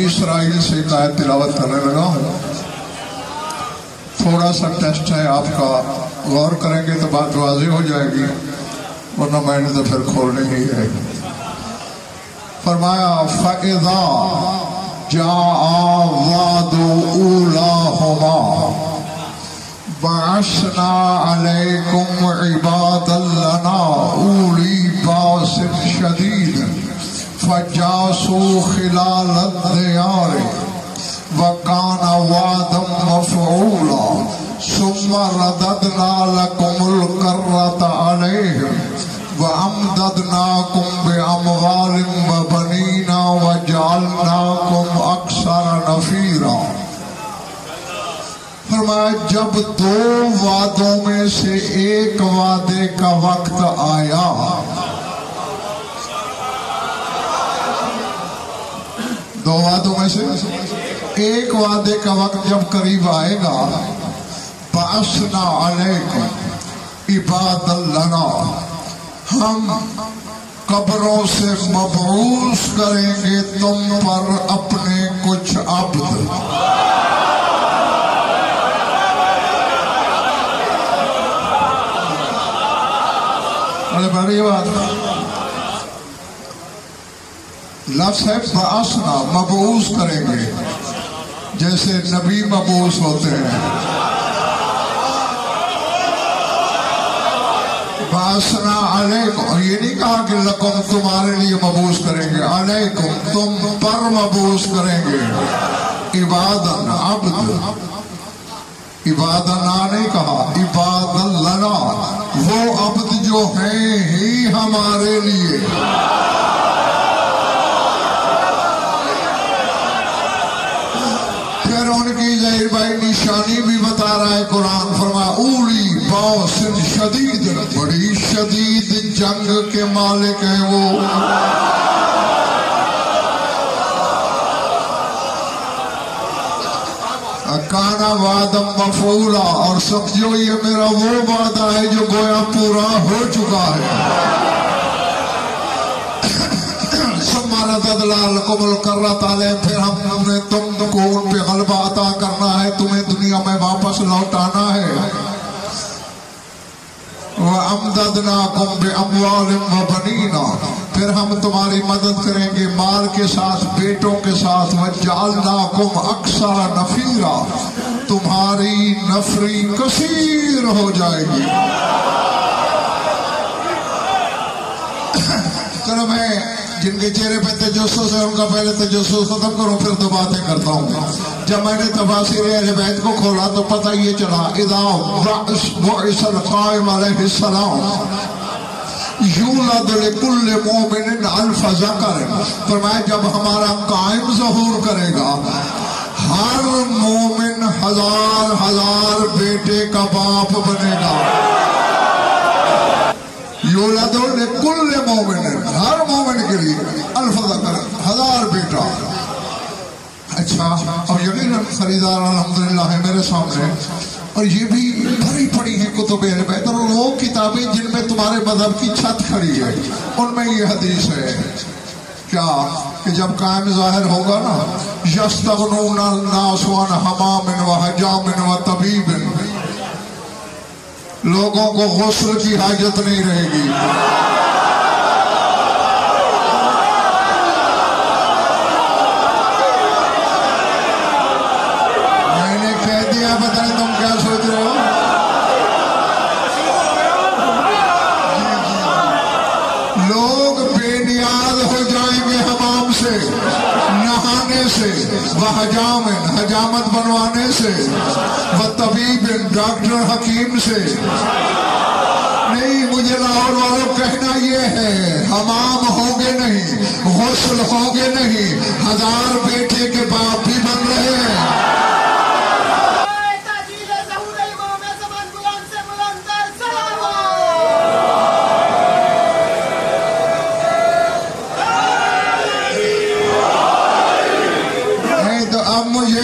بنی اسرائیل سے ایک آیت تلاوت کرنے لگا ہوں۔ تھوڑا سا ٹیسٹ ہے، آپ کا غور کریں گے تو بات واضح ہو جائے گی، ورنہ میں نے تو پھر کھولنی ہی ہے۔ فرمایا، فَإِذَا جَاءَ وَعْدُ أُولَاهُمَا بعثنا عليكم عبادا لنا أولي باس شديد۔ فجاسوا خلال الديار وكان وعدا مفعولا ثم رددنا لكم الكرة عليهم وأمددناكم بأموال وبنين وجعلناكم أكثر نفيرا فرمایا، جب دو وعدوں میں سے ایک وعدے کا وقت آیا دو وعدوں میں سے ایک وعدے کا وقت جب قریب آئے گا باسنا علیکم عباد لنا ہم قبروں سے مبعوث کریں گے تم پر اپنے کچھ عبد۔ بڑی بات۔ لفظ ہے باسنا مبعوث کریں گے، جیسے نبی مبعوث ہوتے ہیں۔ باسنا علیکم یہ نہیں کہا کہ لکم تمہارے لیے مبعوث کریں گے، علیکم، تم پر مبعوث کریں گے۔ عبادن، عبد۔ عبادنا نہیں کہا عباد لنا۔ وہ عبد جو ہیں ہی ہمارے لیے پھر ان کی ظاہر بھائی نشانی بھی بتا رہا ہے، قرآن فرما، اولی باسن شدید، بڑی شدید جنگ کے مالک ہیں وہ۔ کانا وعدم مفعولا، اور سمجھو یہ میرا وہ وعدہ ہے جو گویا پورا ہو چکا ہے۔ سمارا تدلال قبل کر رہا تعالی پھر ہم نے تم کو ان پہ غلبہ عطا کرنا ہے، تمہیں دنیا میں واپس لوٹانا ہے۔ وَأَمْدَدْنَاكُمْ بِأَمْوَالٍ وَبَنِينَ۔ پھر ہم تمہاری مدد کریں گے مال کے ساتھ، بیٹوں کے ساتھ۔ وَجَعَلْنَاكُمْ أَكْثَرَ نَفِيرًا۔ تمہاری نفری کثیر ہو جائے گی۔ جن کے چہرے پہ تجسس ہے ان کا پہلے تجسس ختم کروں پھر دو باتیں کرتا ہوں جب میں نے تفاصیر اہل بیت کو کھولا تو پتہ یہ چلا، اذا بعث القائم علیہ السلام یولد لکل مومن الف ذکر۔ فرمایا، جب ہمارا قائم ظہور کرے گا، ہر مومن ہزار ہزار بیٹے کا باپ بنے گا۔ یولد لکل مومن ہر مومن کے لیے الف ذکر ہزار بیٹا اچھا اب یقیناً خریدار الحمدللہ ہے میرے سامنے اور یہ بھی بھری پڑی ہیں کتب اہل بیت اور وہ کتابیں جن میں تمہارے مذہب کی چھت کھڑی ہے ان میں یہ حدیث ہے کیا کہ جب قائم ظاہر ہوگا نا یستغنون الناس عن حمام و حجام و طبیب لوگوں کو غسل کی حاجت نہیں رہے گی۔ لوگ بے نیاز ہو جائیں گے حمام سے، نہانے سے وہ حجام حجامت بنوانے سے وہ طبیب ڈاکٹر حکیم سے۔ نہیں، مجھے لاہور والوں کہنا یہ ہے، حمام ہوگے نہیں، غسل ہوگے نہیں، ہزار بیٹے کے باپ بھی بن رہے ہیں۔ تو اب مجھے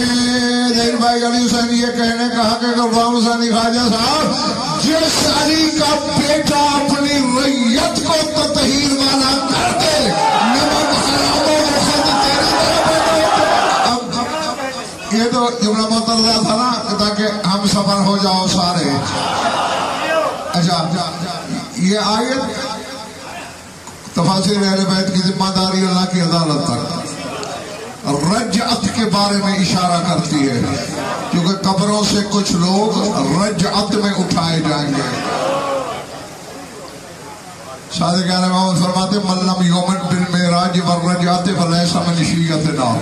دیر بھائی علی حسین یہ کہنے کہا کہ غلام حسین خواجہ صاحب جس علی کا بیٹا اپنی ریت کو تطہیر والا کر دے نمک حرام و خود تیری طرف اب یہ تو جملہ مترجہ تھا نا تاکہ ہم سفر ہو جاؤ سارے اچھا یہ آیت تفاصیر اہل بیت کی ذمہ داری اللہ کی عدالت تک رجعت کے بارے میں اشارہ کرتی ہے، کیونکہ قبروں سے کچھ لوگ رجعت میں اٹھائے جائیں گے۔ شاہد کہنے محمد فرماتے ملم یومن بن میراج ور رجعت فلیسا من شیعتنا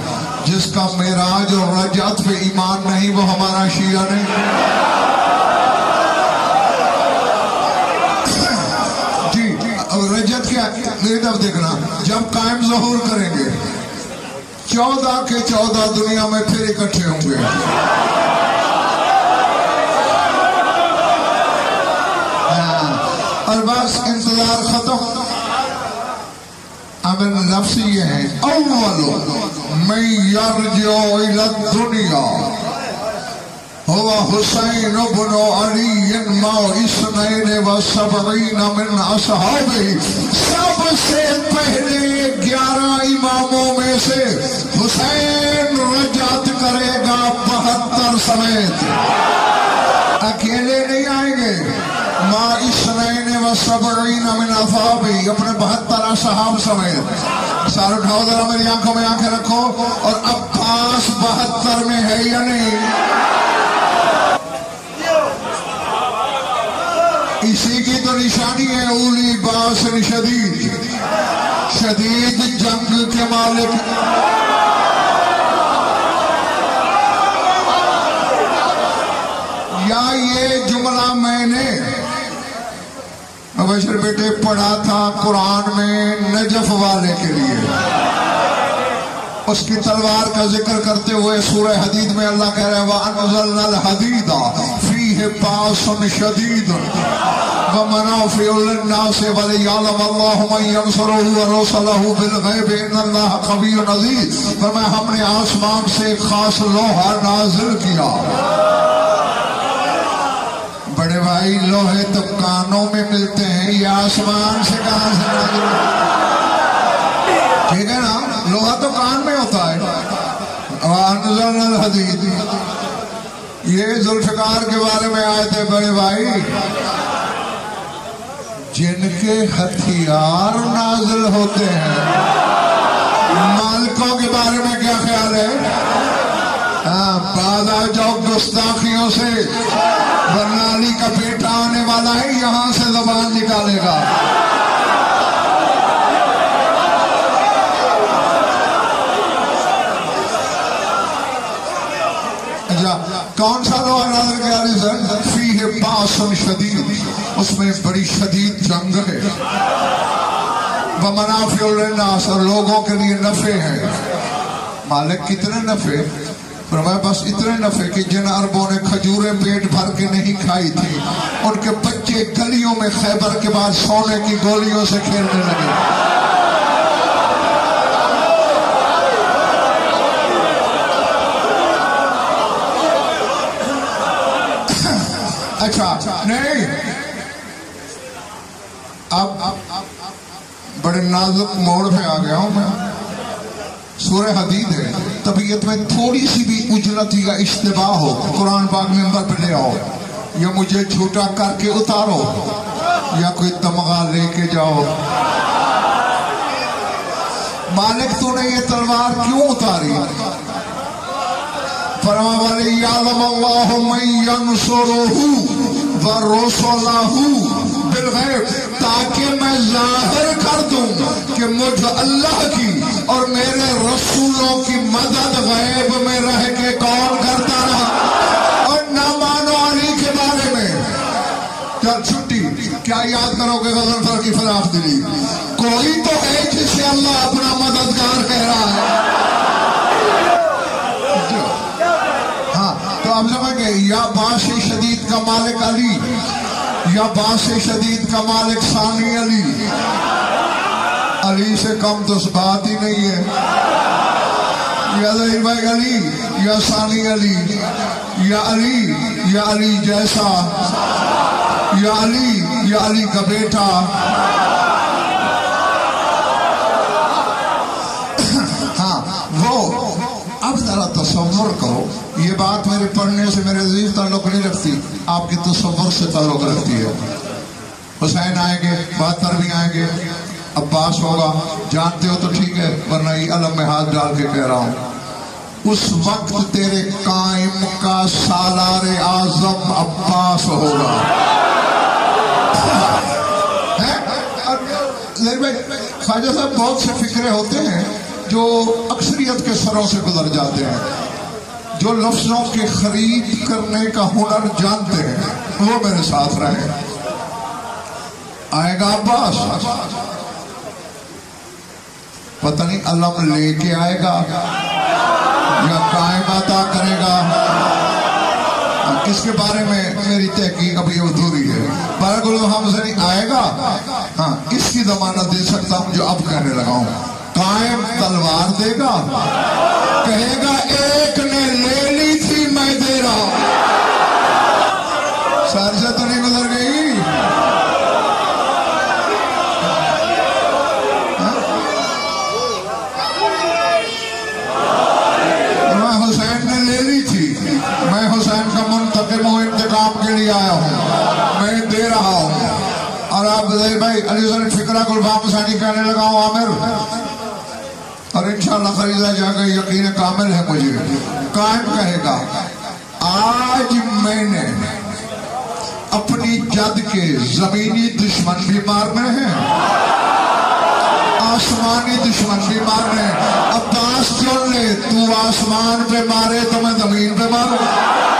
جس کا میراج اور رجعت پہ ایمان نہیں، وہ ہمارا شیعہ نہیں۔ جی رجعت کیا؟ میری طرف دیکھنا، جب قائم ظہور کریں گے چودہ کے چودہ دنیا میں پھر اکٹھے ہوں گے۔ ہاں، اور بس انتظار ختم۔ امر نفسی یہ ہے اولو من یرجو الى الدنیا۔ هو حسین بن علی ما اسنین و سبعین من اصحابه سب سے پہلے گیارہ اماموں میں سے حسین رجعت کرے گا بہتر سمیت. اکیلے نہیں آئیں گے. ما اسنین و سبعین من اصحابه اپنے بہتر اصحاب سمیت. سار اٹھاؤ ذرا میری آنکھوں میں آنکھیں رکھو. اور عباس بہتر میں ہے یا نہیں؟ اسی کی تو نشانی ہے، اولی باس یعنی شدید۔ شدید جنگ کے مالک۔ یا یہ جملہ میں نے ابشر بیٹے پڑھا تھا قرآن میں نجف والے کے لیے۔ اس کی تلوار کا ذکر کرتے ہوئے سورہ حدید میں اللہ کہہ رہے وَأَنزَلْنَا الْحَدِيدَ فِيهِ بَاسٌ شَدِيدٌ وَمَنَافِعُ لِلنَّاسِ وَلِيَعْلَمَ اللَّهُ مَن يَنصُرُهُ وَرُسُلَهُ بِالْغَيْبِ إِنَّ اللَّهَ قَوِيٌّ عَزِيزٌ. فرمایا، ہم نے آسمان سے ایک خاص لوہا نازل کیا۔ بڑے بھائی، لوہے تو کانوں میں ملتے ہیں، یہ آسمان سے کہاں سے نازل ٹھیک ہے نا؟ لوہا تو کان میں ہوتا ہے۔ وَأَنزَلْنَا الْحَدِيدِ یہ ذوالفقار کے بارے میں آئے تھے بڑے بھائی۔ جن کے ہتھیار نازل ہوتے ہیں۔ مالکوں کے بارے میں کیا خیال ہے؟ ہاں آ جاؤ گستاخیوں سے۔ ورنہ علی کا بیٹا آنے والا ہے، یہاں سے زبان نکالے گا۔ اچھا، کون سا لوہا نازل کیا علی سر فیہ باسن شدید؟ اس میں بڑی شدید جنگ ہے ومنافع للناس اور لوگوں کے لیے نفع ہے مالک کتنے نفع؟ فرمایا، بس اتنے نفع کہ جن عربوں نے کھجوریں پیٹ بھر کے نہیں کھائی تھی، ان کے بچے گلیوں میں خیبر کے بعد سونے کی گولیوں سے کھیلنے لگے۔ اچھا نہیں اب بڑے نازک موڑ پہ آ گیا ہوں میں۔ سورہ حدید ہے۔ طبیعت میں تھوڑی سی بھی اجلت یا اشتباہ ہو، قرآن پاک ممبر پہ لے آؤ۔ یا مجھے جھوٹا کر کے اتارو، یا کوئی تمغہ لے کے جاؤ۔ مالک تو نے یہ تلوار کیوں اتاری؟ فرما والے یعلم اللہ من ینصرہو ورسلہو بالغیب تاکہ میں ظاہر کر دوں کہ مجھ اللہ کی اور میرے رسولوں کی مدد غیب میں رہ کے کون کرتا رہا؟ اور نہ مانو علی کے بارے میں۔ چل چھٹی؟ کیا یاد کرو گے غزنفر کی فراخ دلی؟ کوئی تو ہے جسے اللہ اپنا مددگار کہہ رہا ہے۔ یا باس شدید کا مالک ثانی علی۔ علی سے کم تو بات ہی نہیں ہے۔ یا ظہیر بھائی علی، یا ثانی علی، یا علی یا علی جیسا۔ یا علی یا علی کا بیٹا۔ آپ کی تصور سے تعلق رکھتی ہے۔ حسین آئیں گے، بہتر بھی آئیں گے۔ عباس ہوگا۔ جانتے ہو تو ٹھیک ہے، ورنہ یہ علم میں ہاتھ ڈال کے کہہ رہا ہوں۔ اس وقت تیرے قائم کا سالار اعظم عباس ہوگا۔ خواجہ صاحب بہت سے فکرے ہوتے ہیں جو اکثریت کے سروں سے گزر جاتے ہیں۔ جو لفظوں کے خرید کرنے کا ہنر جانتے ہیں، وہ میرے ساتھ رہے آئے گا عباس۔ پتہ نہیں علم لے کے آئے گا یا قائم عطا کرے گا۔ اس کے بارے میں میری تحقیق ابھی ادھوری ہے۔ بارہ گلو حمزنی آئے گا۔ ہاں اس کی ضمانت دے سکتا ہوں جو اب کہنے لگا ہوں۔ قائم تلوار دے گا۔ کہے گا، ایک اور بھائی علی حسین فکرہ گلبام حسینی کہنے لگا ہوں عامر اور انشاءاللہ خریدا جا کے یقین کامل ہے مجھے قائم کہے گا آج میں نے اپنی جد کے زمینی دشمن بھی مارنے ہیں آسمانی دشمن بھی مارنے ہیں عباس چن لے تو آسمان پہ مارے تو میں زمین پہ ماروں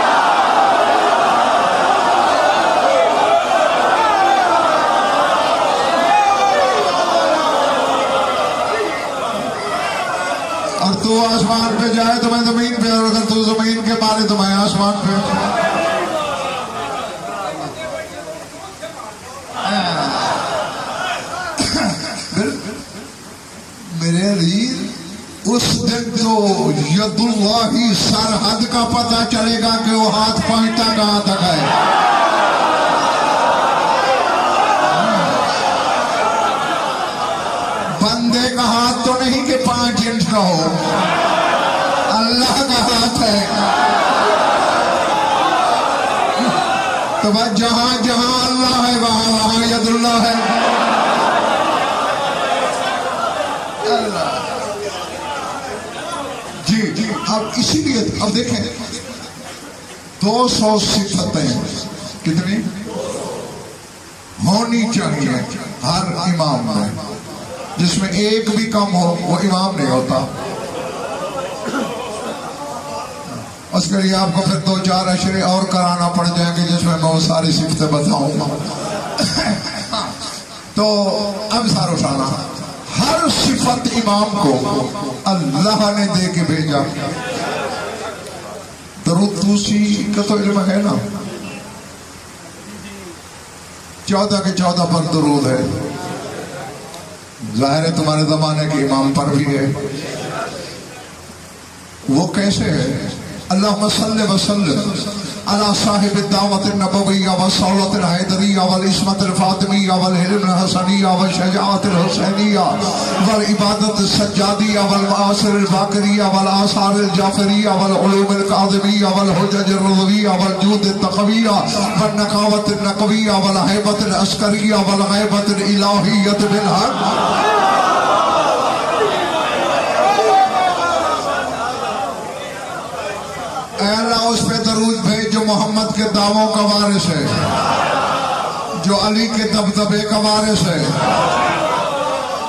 تو آسمان پہ جائے تو میں زمین پہ اور اگر تو زمین کے مارے تو میں آسمان پہ۔ میرے عزیز، اس دن تو ید اللہ سرحد کا پتہ چلے گا کہ وہ ہاتھ پہنچتا کہاں تک ہے بندے کا ہاتھ تو پانچ انچ کا ہو۔ اللہ کا ہاتھ ہے۔ تو بس جہاں جہاں اللہ ہے، وہاں وہاں ید اللہ ہے۔ جی جی اب اسی لیے اب دیکھیں۔ دو سو صفتیں۔ کتنی؟ ہونی چاہیے ہر امام میں۔ جس میں ایک بھی کم ہو، وہ امام نہیں ہوتا۔ اس کے لیے آپ کو پھر دو، چار اشرے اور کرانا پڑ جائیں گے، جس میں میں وہ ساری صفتیں بتاؤں گا۔ تو اب سار اٹھانا ہر صفت امام کو اللہ نے دے کے بھیجا۔ درود توسی کا تو علم ہے نا۔ چودہ کے چودہ پر درود ہے۔ ظاہر ہے تمہارے زمانے کے امام پر بھی ہے۔ وہ کیسے ہے؟ اللہ مسلم وسلم۔ على صاحب الدعوت النبوية والصولة الحيدرية والإسمة الفاطمية والحلم الحسنية والشجاعة الحسينية والعبادة السجادية والمآثر الباكرية والآثار الجعفرية والعلوم الكاظمية والحجج الرضوية والجود التقوية والنقاوة النقوية والهيبة العسكرية والغيبة الإلهية بالحق. اے اللہ، اس جو محمد کے دعووں کا وارث ہے، جو علی کے دبدبے کا وارث ہے،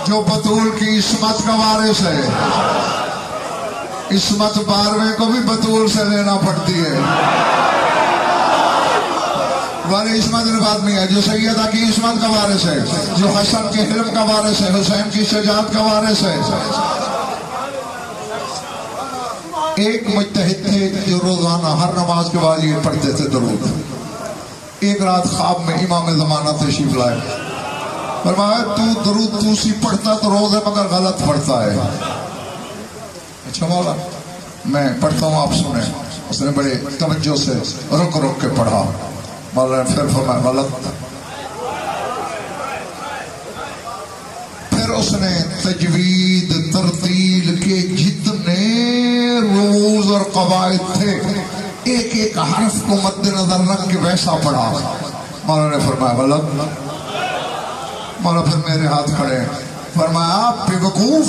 جو بطول کی عصمت کا وارث ہے۔ عصمت بارویں کو بھی بطول سے لینا پڑتی ہے۔ والی عصمت الفاظ میں ہے، جو سیدہ کی عصمت کا وارث ہے، جو حسن کے حلم کا وارث ہے، حسین کی شجاعت کا وارث ہے۔ ایک مجتہد تھے جو روزانہ ہر نماز کے بعد یہ پڑھتے تھے درود۔ ایک رات خواب میں امام زمانہ تشریف لائے۔ فرمایا، تو درود تو سی پڑھتا تو روز ہے مگر غلط پڑھتا ہے۔ اچھا مولا، میں پڑھتا ہوں، آپ سنیں۔ اس نے بڑے توجہ سے رک رک کے پڑھا۔ مولانا نے پھر فرمایا، غلط۔ پھر اس نے تجوید، ترتیل کے جتنے اور قواعد تھے۔ ایک ایک حرف کو مد نظر رکھ کے ویسا پڑھا۔ مولانا نے فرمایا غلط مولا پھر میرے ہاتھ کھڑے فرمایا بے وقوف،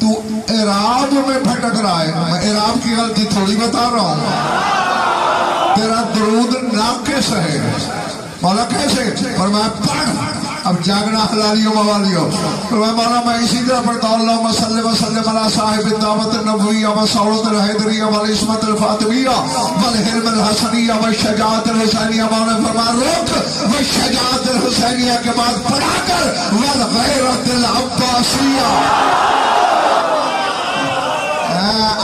تو اعراب میں بھٹک رہا ہے۔ میں اعراب کی غلطی تھوڑی بتا رہا ہوں۔ تیرا درود ناقص ہے۔ مولا کیسے؟ فرمایا، پڑھ۔ اب جاگنا حلالیوں موالیوں۔ فرمایا مولا میں اسی طرح پڑھتا ہوں اللہم صلی وسلم علی صاحب الدعوت النبویہ و سعودت الحیدریہ و الاسمت الفاطمیہ و الحلم الحسنیہ و الشجاعت الحسینیہ۔ مولا نے فرمایا روک و الشجاعت الحسینیہ کے بعد پڑھا کر و والغیرت العباسیہ۔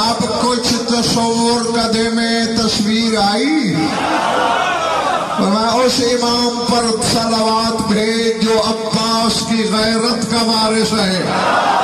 اب کچھ تصور قدے میں تصویر آئی؟ میں اس امام پر صلوات بھیج جو عباس کی